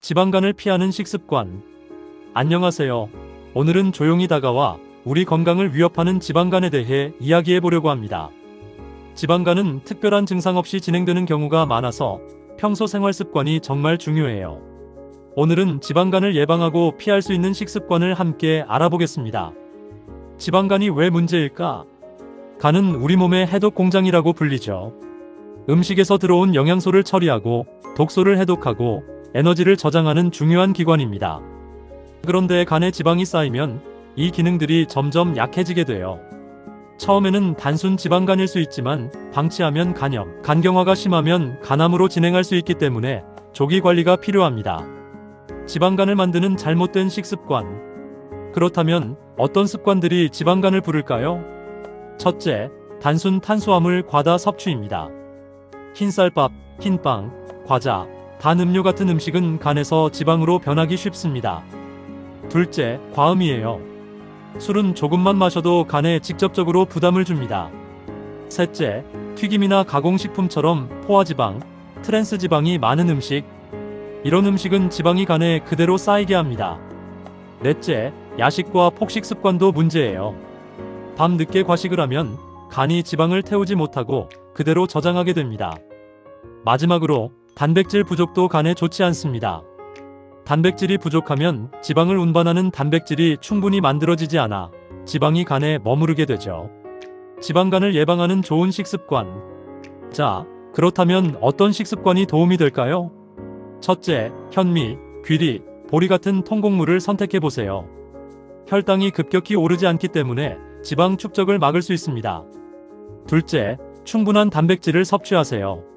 지방간을 피하는 식습관. 안녕하세요. 오늘은 조용히 다가와 우리 건강을 위협하는 지방간에 대해 이야기해 보려고 합니다. 지방간은 특별한 증상 없이 진행되는 경우가 많아서 평소 생활 습관이 정말 중요해요. 오늘은 지방간을 예방하고 피할 수 있는 식습관을 함께 알아보겠습니다. 지방간이 왜 문제일까? 간은 우리 몸의 해독 공장이라고 불리죠. 음식에서 들어온 영양소를 처리하고 독소를 해독하고 에너지를 저장하는 중요한 기관입니다. 그런데 간에 지방이 쌓이면 이 기능들이 점점 약해지게 돼요. 처음에는 단순 지방간일 수 있지만 방치하면 간염, 간경화가 심하면 간암으로 진행할 수 있기 때문에 조기 관리가 필요합니다. 지방간을 만드는 잘못된 식습관. 그렇다면 어떤 습관들이 지방간을 부를까요? 첫째, 단순 탄수화물 과다 섭취입니다. 흰쌀밥, 흰빵, 과자, 단 음료 같은 음식은 간에서 지방으로 변하기 쉽습니다. 둘째, 과음이에요. 술은 조금만 마셔도 간에 직접적으로 부담을 줍니다. 셋째, 튀김이나 가공식품처럼 포화지방, 트랜스지방이 많은 음식. 이런 음식은 지방이 간에 그대로 쌓이게 합니다. 넷째, 야식과 폭식 습관도 문제예요. 밤 늦게 과식을 하면 간이 지방을 태우지 못하고 그대로 저장하게 됩니다. 마지막으로 단백질 부족도 간에 좋지 않습니다. 단백질이 부족하면 지방을 운반하는 단백질이 충분히 만들어지지 않아 지방이 간에 머무르게 되죠. 지방간을 예방하는 좋은 식습관. 자, 그렇다면 어떤 식습관이 도움이 될까요? 첫째, 현미, 귀리, 보리 같은 통곡물을 선택해 보세요. 혈당이 급격히 오르지 않기 때문에 지방 축적을 막을 수 있습니다. 둘째, 충분한 단백질을 섭취하세요.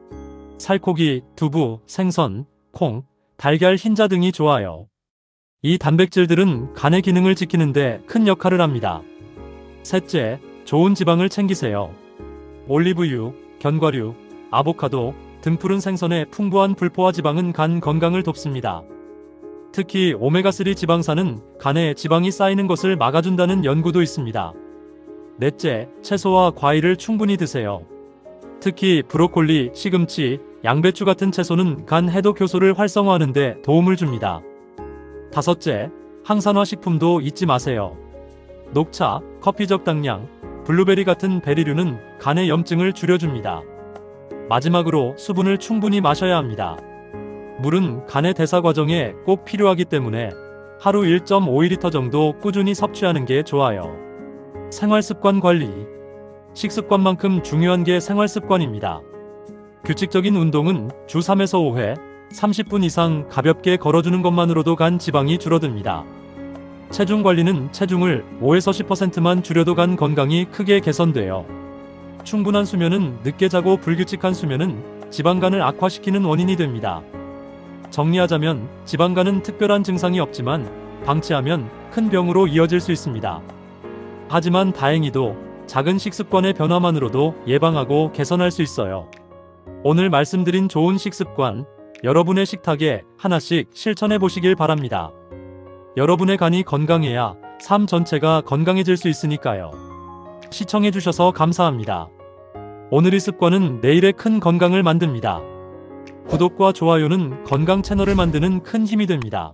살코기, 두부, 생선, 콩, 달걀, 흰자 등이 좋아요. 이 단백질들은 간의 기능을 지키는데 큰 역할을 합니다. 셋째, 좋은 지방을 챙기세요. 올리브유, 견과류, 아보카도, 등푸른 생선의 풍부한 불포화 지방은 간 건강을 돕습니다. 특히 오메가3 지방산은 간에 지방이 쌓이는 것을 막아준다는 연구도 있습니다. 넷째, 채소와 과일을 충분히 드세요. 특히 브로콜리, 시금치, 양배추 같은 채소는 간 해독 효소를 활성화하는 데 도움을 줍니다. 다섯째, 항산화 식품도 잊지 마세요. 녹차, 커피 적당량, 블루베리 같은 베리류는 간의 염증을 줄여줍니다. 마지막으로 수분을 충분히 마셔야 합니다. 물은 간의 대사 과정에 꼭 필요하기 때문에 하루 1.5리터 정도 꾸준히 섭취하는 게 좋아요. 생활 습관 관리. 식습관만큼 중요한 게 생활 습관입니다. 규칙적인 운동은 주 3에서 5회, 30분 이상 가볍게 걸어주는 것만으로도 간 지방이 줄어듭니다. 체중 관리는 체중을 5에서 10%만 줄여도 간 건강이 크게 개선돼요. 충분한 수면은 늦게 자고 불규칙한 수면은 지방간을 악화시키는 원인이 됩니다. 정리하자면 지방간은 특별한 증상이 없지만 방치하면 큰 병으로 이어질 수 있습니다. 하지만 다행히도 작은 식습관의 변화만으로도 예방하고 개선할 수 있어요. 오늘 말씀드린 좋은 식습관, 여러분의 식탁에 하나씩 실천해 보시길 바랍니다. 여러분의 간이 건강해야 삶 전체가 건강해질 수 있으니까요. 시청해 주셔서 감사합니다. 오늘의 습관은 내일의 큰 건강을 만듭니다. 구독과 좋아요는 건강 채널을 만드는 큰 힘이 됩니다.